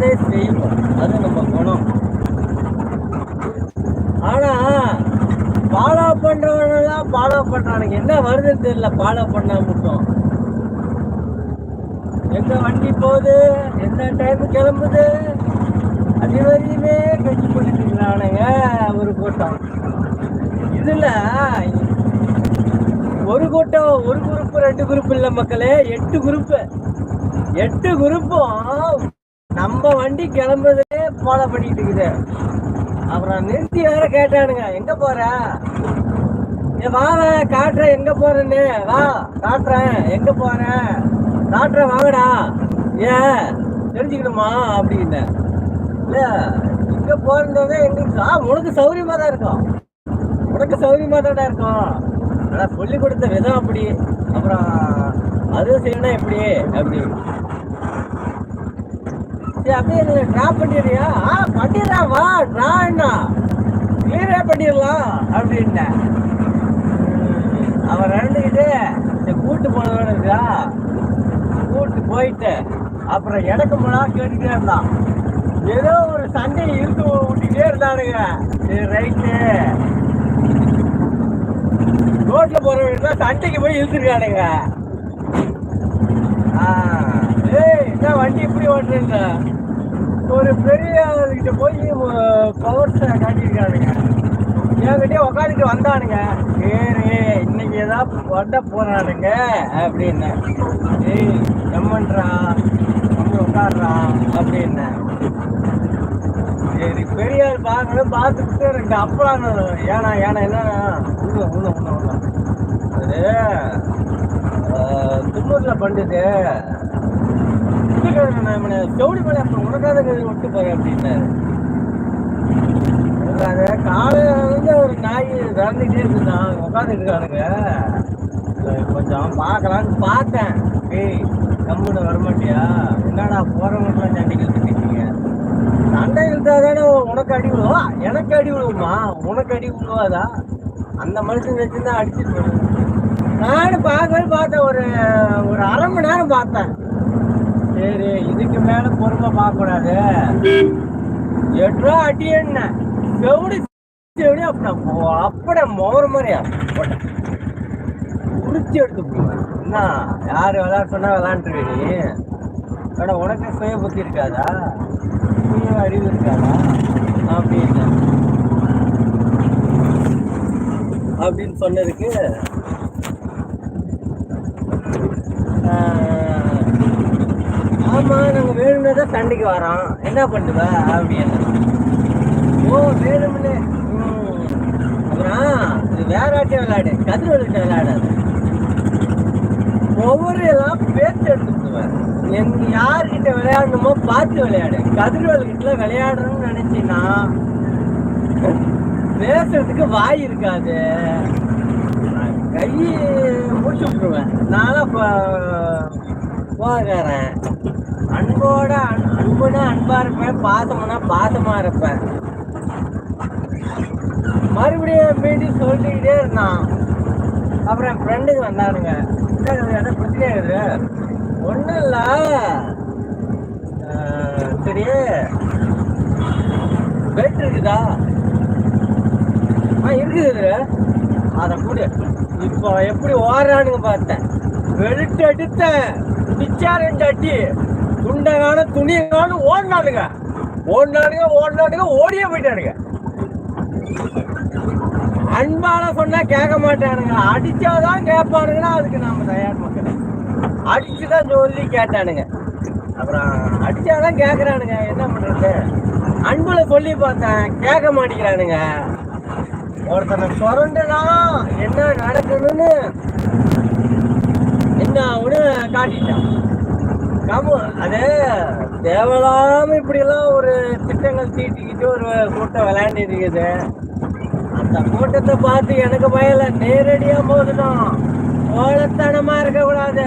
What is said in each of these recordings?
நல்லதே செய்வோம். அது நம்ம குணம். ஆனா ஃபாலோ பண்றவனெல்லாம் ஃபாலோ பண்றானுங்க. என்ன வருதுன்னு தெரியல ஃபாலோ பண்ணா மட்டும். எந்த வண்டி போகுது? எந்த டைம் கிளம்புது? அது வரையுமே கட்சி பண்ணிட்டு இருக்கிறானுங்க ஒரு கூட்டம். இதுல ஒரு கூட்டம் ஒரு குரூப் ரெண்டு குரூப் இல்லை மக்களே. எட்டு குரூப் எட்டு குரூப்பும் நம்ம வண்டி கிளம்புறதே ஃபாலோ பண்ணிட்டு இருக்குது. அப்புறம் நிறுத்தி வேற கேட்டானுங்க. எங்க போற? ஏ வா காட்டுறேன். எங்க போறேன்னு. வா காட்டுறேன். எங்க போறேன் காட்டுறேன் வாங்கடா. ஏன் தெரிஞ்சுக்கணுமா? அப்படின்னு. இல்ல எங்க போறதே எங்களுக்கு ஆ உனக்கு சௌரியமா தான் இருக்கும். உனக்கு சௌரியமா தான் இருக்கும். ஆனா சொல்லி கொடுத்த விதம் அப்படி. அப்புறம் அதுவும் செய்யணும் எப்படி? அப்படி அப்படியே நீங்க ட்ராப் பண்ணிடுறியா? ஆ பண்ணிடலாம் வா ட்ரா என்ன? கிளியரே பண்ணிடலாம் அப்படின்ட்டேன் அவன் ரெண்டுக்கிட்டு இந்த கூட்டு போனதோட இருக்கா? கூட்டு போயிட்டு அப்புறம் எனக்கு முன்னா கேட்டுக்கிட்டே இருந்தான். ஏதோ ஒரு சண்டை இழுத்து விட்டுட்டே இருந்தானுங்க. சரி ரைட்டு ரோட்ல போறவங்க சண்டைக்கு போய் இழுத்துருக்கானுங்க. ஆ, ஏய் என்ன வண்டி இப்படி ஓட்டுறேன் ஒரு பெரிய ஆளுகிட்ட போய் பவர்ஸை காட்டியிருக்கானுங்க. என்கிட்டயே உக்காந்துட்டு வந்தானுங்க. சரி இன்னைக்கு ஏதாவது வண்ட போறானுங்க அப்படின்னு. ஏய் எம்மன்றா வந்து உட்காடுறா அப்படின்னு. சரி பெரியார் ஆள் பார்க்கணும் பார்த்துட்டு ரெண்டு அப்பலாம் ஏனா ஏனா என்ன? உள்ள உள்ள உள்ள உள்ள. அது துண்ணூரில் பண்ணுது செவடி மேலே அப்புறம் உனக்காக விட்டு போய் அப்படின்னாரு அது காலையில இருந்து ஒரு நாய் விரண்டுட்டே இருக்குதான் உட்காந்துட்டு இருக்கானுங்க கொஞ்சம் பார்க்கலான்னு பார்த்தேன் ஏய் கம்முன்னு வரமாட்டியா என்னடா போறவங்களுக்குலாம் சண்டைக்கு இழுத்துட்டீங்க சண்டை இழுத்தா தானே உனக்கு அடி விழுவா எனக்கு அடி விழுவுமா உனக்கு அடி விழுவாதா அந்த மனுஷன் வச்சுருந்தா அடிச்சுட்டு போடுவேன் நானும் பார்க்கவே பார்த்தேன் ஒரு ஒரு அரை மணி நேரம் பார்த்தேன். சரி இதுக்கு மேல பொறுமை பார்க்க கூடாது எட்டு ரூபா அடி என்ன? செவடி செவடி அப்படி அப்பட மோர மாதிரியா? போட்டேன் எடுத்து போடுவேன் என்ன? யார் விளாட சொன்னா விளையாண்டுருவே நீ? ஆனா உனக்கு சுய புத்தி இருக்காதா? சுய அறிவு இருக்காதா? அப்படின்னு. அப்படின்னு சொன்னதுக்கு ஆமா நாங்க வேணும்னு தான் சண்டைக்கு வரோம். என்ன பண்ணுவ அப்படின்னு. ஓ வேணும்னே. அப்புறம் இது வேற ஆட்டே விளையாடு. கதிரவல்கிட்ட விளையாடாது. ஒவ்வொரு எல்லாம் பேச்சு எடுத்துக்குவேன் என் யார்கிட்ட விளையாடணுமோ பார்த்து விளையாடு. கதிரவல்கிட்ட விளையாடுறேன்னு நினைச்சின்னா பேசுறதுக்கு வாய் இருக்காது. நான் கை முடிச்சு விட்டுருவேன். நானும் போகிறேன் அன்போட அன்- அன்புனா அன்பா இருப்பேன் பாசம்னா பாசமா இருப்பேன். மறுபடியும் மீண்டும் சொல்லிக்கிட்டே இருந்தான். அப்புறம் என் ஃப்ரெண்டுக்கு வந்தானுங்க. என்ன பிரச்சனை இது ஒன்றும் இல்லை. சரி. பெட் இருக்குதா? ஆ இருக்குது அதை கூட. இப்போ எப்படி ஓடுறானுங்க பார்த்தேன். வெளுட்டு அடித்தேன். பிச்சா துண்டகான துண்டை காணும் துணியை காணும் ஓடினானுங்க. ஓடினானுங்க ஓடினானுங்க ஓடியே போயிட்டானுங்க. அன்பால சொன்னா கேட்க மாட்டானுங்க. அடிச்சாதான் கேட்பானுங்கன்னா அதுக்கு நாம தயார் மக்கள். அடிச்சுதான் சொல்லி கேட்டானுங்க. அப்புறம் அடிச்சாதான் கேட்கறானுங்க என்ன பண்றது? அன்புல சொல்லி பார்த்தேன் கேட்க மாட்டேங்கிறானுங்க. ஒருத்தனை சுரண்டுனா என்ன நடக்கணும்னு என்ன அவனு காட்டிட்டான். கமு அது தேவையில்லாம இப்படிலாம் ஒரு திட்டங்கள் தீட்டிக்கிட்டு ஒரு கூட்டம் விளையாண்டு இருக்குது அந்த கூட்டத்தை பார்த்து எனக்கு பயல நேரடியா மோதணும் கோலத்தனமா இருக்க கூடாது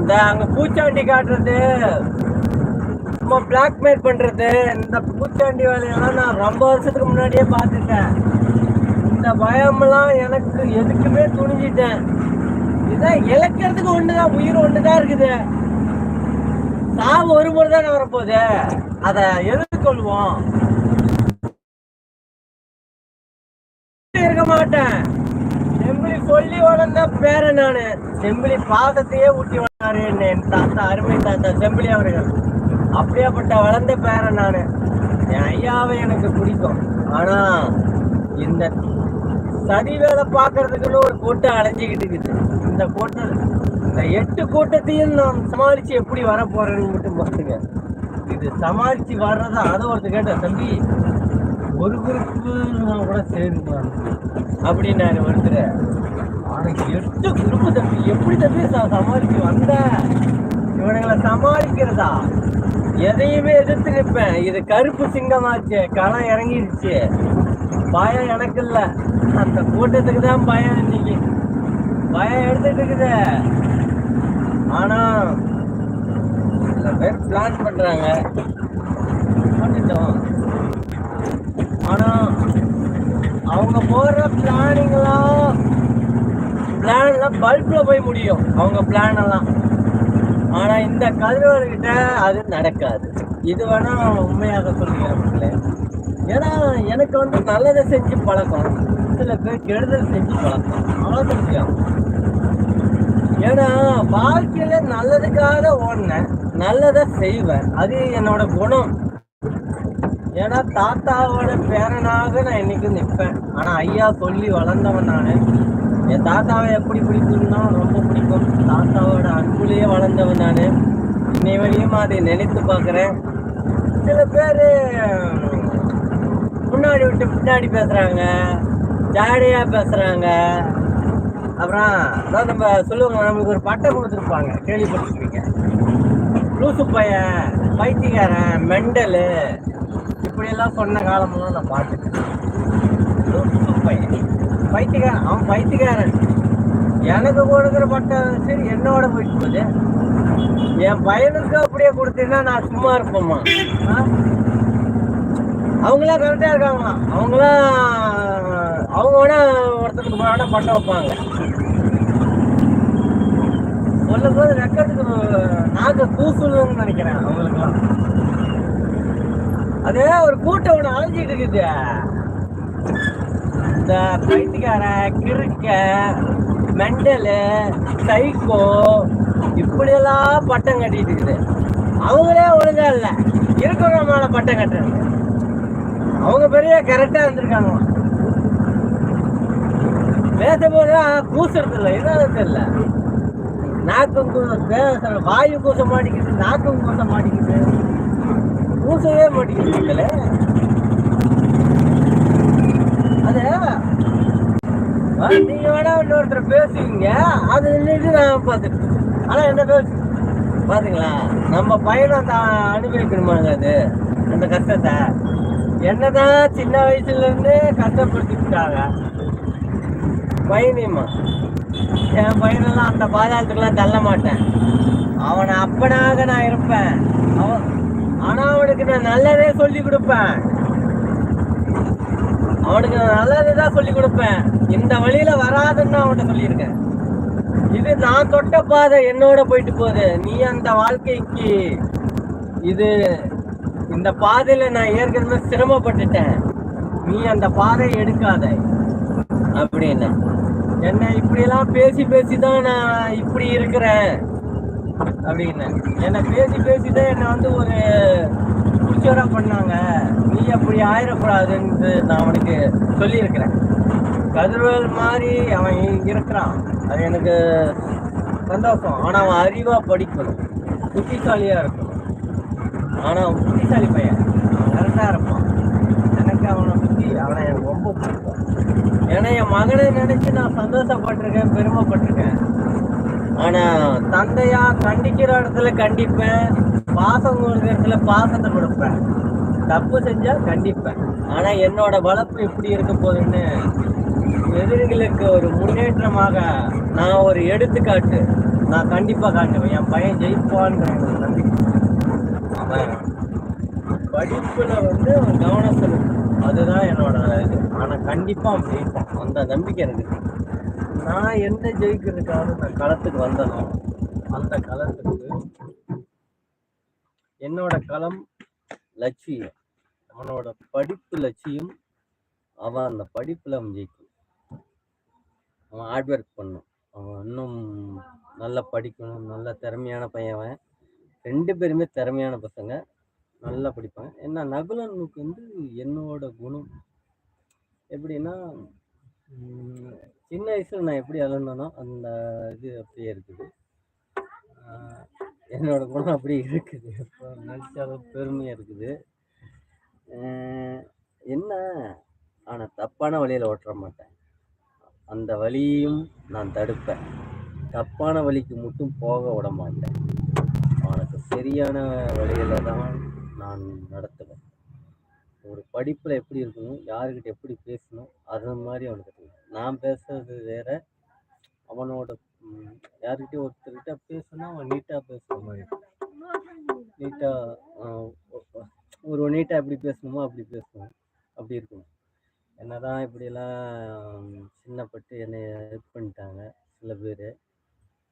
இந்த அங்க பூச்சாண்டி காட்டுறது நம்ம பிளாக்மெயில் பண்றது இந்த பூச்சாண்டி வேலையெல்லாம் நான் ரொம்ப வருஷத்துக்கு முன்னாடியே பார்த்துட்டேன். இந்த பயமெல்லாம் எனக்கு எதுக்குமே துணிஞ்சிட்டேன். இதான் இழக்கிறதுக்கு ஒண்ணுதான் உயிர் ஒண்ணுதான் இருக்குது. சாவு ஒரு முறை தானே வரப்போகுது? அதை எதிர்கொள்வோம். இருக்க மாட்டேன். செம்பிளி சொல்லி வளர்ந்த பேரன் நானு. செம்பிளி பாசத்தையே ஊட்டி வளர்ந்தாரு என் தாத்தா அருமை தாத்தா செம்பிளி அவர்கள். அப்படியாப்பட்ட வளர்ந்த பேரன் நானு. என் ஐயாவை எனக்கு பிடிக்கும். ஆனா இந்த சதி வேலை பார்க்கறதுக்குன்னு ஒரு கூட்டம் அலைஞ்சிக்கிட்டு இருக்குது. இந்த கூட்டம் இந்த எட்டு கூட்டத்தையும் நான் சமாளித்து எப்படி வர போகிறேன்னு மட்டும் பாருங்க இது சமாளித்து வர்றதா அதை ஒருத்தர் கேட்டேன் தம்பி ஒரு குரூப்பு நான் கூட அப்படின்னு நான் ஒருத்தர் ஆனால் எட்டு குரூப்பு தம்பி எப்படி தம்பி சமாளித்து வந்த? இவனுங்களை சமாளிக்கிறதா? எதையுமே எதிர்த்து நிற்பேன் இது கருப்பு சிங்கமாச்சு களம் இறங்கிருச்சு. பயம் எனக்கு இல்ல. அந்த கூட்டத்துக்கு தான் பயம் இன்னைக்கு. பயம் எடுத்துட்டு இருக்குது. ஆனா சில பேர் பிளான் பண்றாங்க. பண்ணிட்டோம். ஆனா அவங்க போடுற பிளானிங்லாம் பிளான்ல பல்ப்ல போய் முடியும். அவங்க பிளான் எல்லாம். ஆனா இந்த கதிரவர்கிட்ட அது நடக்காது. இது வேணா உண்மையாக சொல்லுங்க ஏன்னா எனக்கு வந்து நல்லதை செஞ்சு பழக்கம். சில பேர் கெடுதல் செஞ்சு பழக்கம். அவ்வளோதான் விஷயம். ஏன்னா வாழ்க்கையில நல்லதுக்காக ஓடினேன். நல்லதை செய்வேன். அது என்னோட குணம். ஏன்னா தாத்தாவோட பேரனாக நான் என்னைக்கும் நிற்பேன். ஆனா ஐயா சொல்லி வளர்ந்தவன் நானு. என் தாத்தாவை எப்படி பிடிக்கும்னா ரொம்ப பிடிக்கும். தாத்தாவோட அன்புலேயே வளர்ந்தவன் நானு. இன்னை வழியும் அதை நினைத்து பார்க்குறேன். சில பேர் முன்னாடி விட்டு பின்னாடி பேசுகிறாங்க ஜாடியாக பேசுகிறாங்க அப்புறம் அதான் நம்ம சொல்லுவாங்க நம்மளுக்கு ஒரு பட்டம் கொடுத்துருப்பாங்க. கேள்விப்பட்டிருப்பீங்க. லூசு பையன் பைத்தியக்காரன் மெண்டலு. இப்படியெல்லாம் சொன்ன காலமெல்லாம் நான் பார்த்துட்டேன். லூசு பையன். பைத்தியக்காரன் அவன் பைத்தியக்காரன். எனக்கு கொடுக்குற பட்டம் சரி என்னோட போயிட்டு போகுது. என் பையனுக்கு அப்படியே கொடுத்தீங்கன்னா நான் சும்மா இருப்பேம்மா. ஆ? அவங்களாம் கரெக்டாக இருக்காங்களாம். அவங்களாம் அவங்க வேணா ஒருத்தருக்கு வேணா பட்டம் வைப்பாங்க. சொல்லும் போது ரெக்கத்துக்கு நாக்க கூசுன்னு நினைக்கிறேன் அவங்களுக்குலாம் அதே ஒரு கூட்டம் ஒன்று அலைஞ்சிட்டு இருக்குது. இந்த பைத்தியக்கார கிறுக்க மெண்டலு சைக்கோ இப்படியெல்லாம் பட்டம் கட்டிட்டு இருக்குது. அவங்களே ஒழுங்கா இல்லை. இருக்கிறவங்க மேலே பட்டம் கட்டுறாங்க அவங்க பெரிய கரெக்டா இருந்திருக்காங்க பேசும்போது கூசுறது இல்லை என்னது தெரியல. நாக்கம் கூச பேச வாயு கூச மாட்டேங்குது நாக்கம் கூச மாட்டேங்குது கூசவே மாட்டேங்குது அது நீங்க வேணா இன்னொருத்தர் பேசுவீங்க. அது நின்றுட்டு நான் பார்த்துட்டு ஆனா என்ன பேசு பாத்தீங்களா? நம்ம பயணம் தான் அனுபவிக்கணுமாங்க அது. அந்த கஷ்டத்தை. என்னதான் சின்ன வயசுல இருந்தே கஷ்டப்படுத்திக்கிட்டாங்க. பையனையுமா என் பையனெல்லாம் அந்த பாதாளத்துக்கெல்லாம் தள்ள மாட்டேன். அவனை அப்பனாக நான் இருப்பேன். அவன் ஆனா அவனுக்கு நான் நல்லதே சொல்லி கொடுப்பேன். அவனுக்கு நான் நல்லது தான் சொல்லி கொடுப்பேன். இந்த வழியில வராதுன்னு அவன்கிட்ட சொல்லியிருக்கேன். இது நான் தொட்ட பாதை என்னோட போயிட்டு போகுது. நீ அந்த வாழ்க்கைக்கு இது இந்த பாதையில நான் ஏற்கனவே சிரமப்பட்டுட்டேன். நீ அந்த பாதையை எடுக்காத. அப்படின்னு. என்ன இப்படியெல்லாம் பேசி பேசி தான் நான் இப்படி இருக்கிறேன். அப்படின்னு. என்ன பேசி பேசி தான் என்னை வந்து ஒரு குச்சோரா பண்ணாங்க. நீ அப்படி ஆயிடக்கூடாதுன்னு நான் அவனுக்கு சொல்லியிருக்கிறேன். கதிர்வேல் மாதிரி அவன் இருக்கிறான். அது எனக்கு சந்தோஷம். ஆனால் அவன் அறிவாக படிக்கணும். புத்திசாலியாக இருக்கணும். ஆனால் அவன் புத்திசாலி பையன். அவன் கரெக்டாக இருப்பான். எனக்கு அவனை பற்றி அவனை எனக்கு ரொம்ப பிடிக்கும். ஏன்னா என் மகனை நினச்சி நான் சந்தோஷப்பட்டிருக்கேன் பெருமைப்பட்டிருக்கேன். ஆனால் தந்தையாக கண்டிக்கிற இடத்துல கண்டிப்பேன் பாசம் கொடுக்குற இடத்துல பாசத்தை கொடுப்பேன். தப்பு செஞ்சால் கண்டிப்பேன். ஆனால் என்னோட வளர்ப்பு எப்படி இருக்க போகுதுன்னு எதிரிகளுக்கு ஒரு முன்னேற்றமாக நான் ஒரு எடுத்துக்காட்டு நான் கண்டிப்பாக காட்டுவேன். என் பையன் ஜெயிப்பான்னு நம்பிக்கை. படிப்பில் வந்து அவன் கவனம் செலுத்தும். அதுதான் என்னோட இது. ஆனால் கண்டிப்பாக அவன் ஜெயிப்பான். அந்த நம்பிக்கை எனக்கு. நான் எந்த ஜெயிக்கிறதுக்காக நான் களத்துக்கு வந்தனோ அந்த களத்துக்கு என்னோட களம் லட்சியம். அவனோட படிப்பு லட்சியம். அவன் அந்த படிப்பில் அவன் ஜெயிக்கும். அவன் ஹார்ட் ஒர்க் பண்ணும். அவன் இன்னும் நல்லா படிக்கணும். நல்ல திறமையான பையன் அவன். ரெண்டு பேருமே திறமையான பசங்க. நல்லா படிப்பாங்க. ஏன்னா நகுலனுக்கு வந்து என்னோட குணம். எப்படின்னா சின்ன வயசில் நான் எப்படி அலண்டனோ அந்த இது அப்படியே இருக்குது. என்னோட குணம் அப்படி இருக்குது. இப்போ நினச்சாலும் பெருமையாக இருக்குது. என்ன ஆனால் தப்பான வழியில் ஓட்டுற மாட்டேன். அந்த வழியையும் நான் தடுப்பேன். தப்பான வழிக்கு மட்டும் போக விட மாட்டேன். சரியான வழியில் தான் நான் நடத்துவேன். ஒரு படிப்பில் எப்படி இருக்கணும் யாருக்கிட்ட எப்படி பேசணும் அது மாதிரி அவனுக்கு நான் பேசுறது வேற அவனோட ம், ஒருத்தர்கிட்ட பேசுனா அவன் நீட்டாக பேசுகிற மாதிரி நீட்டாக ஒரு நீட்டாக எப்படி பேசணுமோ அப்படி பேசணும் அப்படி இருக்கணும். என்னதான் இப்படியெல்லாம் சின்னப்பட்டு என்னை இது பண்ணிட்டாங்க சில பேர்.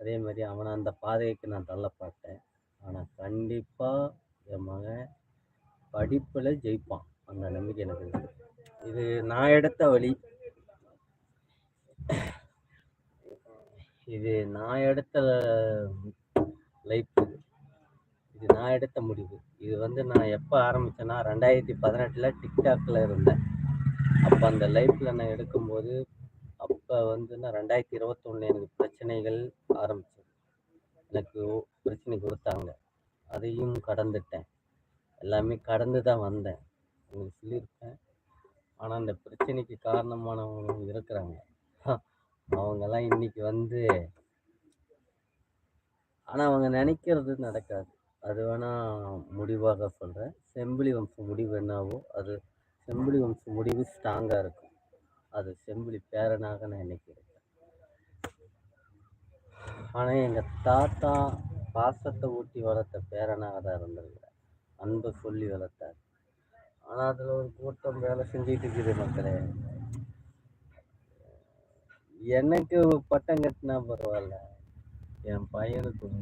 அதே மாதிரி அவனை அந்த பாதைக்கு நான் தள்ளப்பட்டேன். ஆனால் கண்டிப்பாக என் மகன் படிப்பில் ஜெயிப்பான். அந்த நம்பிக்கை எனக்கு இது நான் எடுத்த வழி. இது நான் எடுத்த லைஃப் இது இது நான் எடுத்த முடிவு. இது வந்து நான் எப்போ ஆரம்பித்தேன்னா ரெண்டாயிரத்தி பதினெட்டில் டிக்டாக்ல இருந்தேன். அப்போ அந்த லைஃப்பில் நான் எடுக்கும்போது அப்போ வந்து நான் ரெண்டாயிரத்தி இருபத்தொன்னு எனக்கு பிரச்சனைகள் ஆரம்பிச்சு எனக்கு பிரச்சனை கொடுத்தாங்க அதையும் கடந்துட்டேன். எல்லாமே கடந்து தான் வந்தேன். உங்களுக்கு சொல்லியிருப்பேன். ஆனால் அந்த பிரச்சனைக்கு காரணமானவங்க இருக்கிறாங்க. அவங்கெல்லாம் இன்னைக்கு வந்து ஆனால் அவங்க நினைக்கிறது நடக்காது. அது வேணா முடிவாக சொல்கிறேன் செம்பிளி வம்சம் முடிவு என்னவோ அது செம்பிளி வம்சம் முடிவு ஸ்ட்ராங்காக இருக்கும். அது செம்பிளி பேரனாக நான் நினைக்கிறேன். ஆனால் எங்கள் தாத்தா பாசத்தை ஊட்டி வளர்த்த பேரனாக தான் இருந்திருக்கிறேன் அன்பை சொல்லி வளர்த்தார். ஆனால் அதில் ஒரு கூட்டம் வேலை செஞ்சுட்டு இருக்குது மக்களே. எனக்கு பட்டம் கட்டினா பரவாயில்ல. என் பையனுக்கும்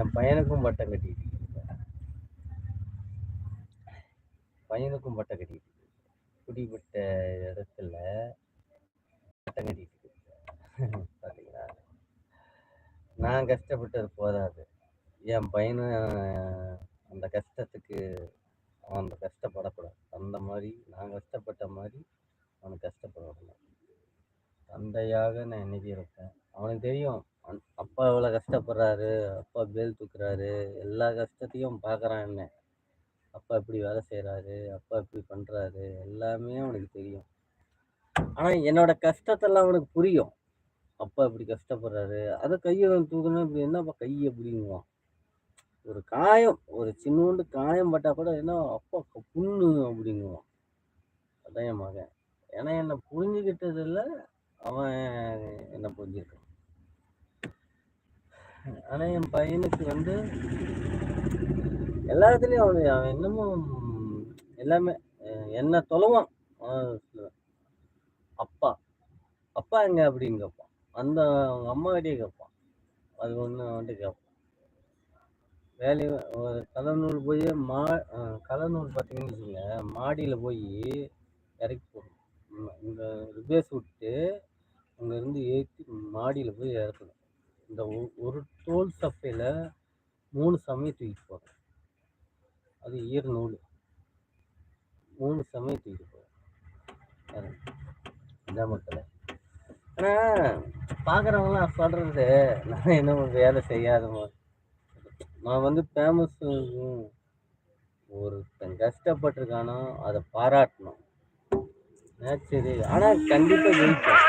என் பையனுக்கும் பட்டம் கட்டிட்டு பையனுக்கும் பட்டம் கட்டிட்டு குடிப்பட்ட இடத்துல பட்டம் கட்டிட்டு நான் கஷ்டப்பட்டது போதாது. என் பையனும் அந்த கஷ்டத்துக்கு அவன் அந்த கஷ்டப்படக்கூடாது. அந்த மாதிரி நான் கஷ்டப்பட்ட மாதிரி அவனுக்கு கஷ்டப்படக்கூடாது. தந்தையாக நான் என்னைக்கு இருப்பேன் அவனுக்கு தெரியும் அப்பா எவ்வளோ கஷ்டப்படுறாரு அப்பா பேல் தூக்குறாரு எல்லா கஷ்டத்தையும் பார்க்குறான் என்ன. அப்பா இப்படி வேலை செய்கிறாரு அப்பா இப்படி பண்ணுறாரு எல்லாமே அவனுக்கு தெரியும். ஆனால் என்னோட கஷ்டத்தெல்லாம் அவனுக்கு புரியும். அப்பா இப்படி கஷ்டப்படுறாரு. அதை கையை தூக்கணும் இப்படி என்னப்பா கை அப்படிங்குவான் ஒரு காயம் ஒரு சின்னோண்டு காயம் பட்டா கூட என்ன அப்பா க- புண்ணு அப்படிங்குவான் அதான் என் மகன். ஏன்னா என்னை புரிஞ்சுக்கிட்டது இல்லை அவன் என்னை புரிஞ்சிருக்கான் ஆனால் என் பையனுக்கு வந்து எல்லாத்துலேயும் அவன் அவன் என்னமோ எல்லாமே என்ன தொலைவான். சொல்லுவேன். அப்பா அப்பா எங்க அப்படின்னு கேட்பான் அந்த அவங்க அம்மாக்கிட்டே கேட்பான். அது ஒன்று வந்துட்டு கேட்பான். வேலை ஒரு கலநூல் போய் மா கலநூல் பார்த்தீங்கன்னு வச்சுங்க மாடியில் போய் இறக்கி போடணும். இந்த ரிபேஸ் விட்டு அங்கேருந்து ஏற்றி மாடியில் போய் இறக்கணும். இந்த ஒரு தோல் சப்பையில் மூணு சமயம் தூக்கிட்டு போகிறோம் அது ஈர நூல். மூணு சமயம் தூக்கிட்டு போகிறோம் இதான் மக்களை. ஆனால் பார்க்குறவங்களாம் சொல்கிறது நான் என்ன வேலை செய்யாத மாதிரி நான் வந்து ஃபேமஸ் ஒருத்தன் கஷ்டப்பட்டிருக்கானோ அதை பாராட்டணும். சரி ஆனால் கண்டிப்பாக ஜெயிப்பேன்.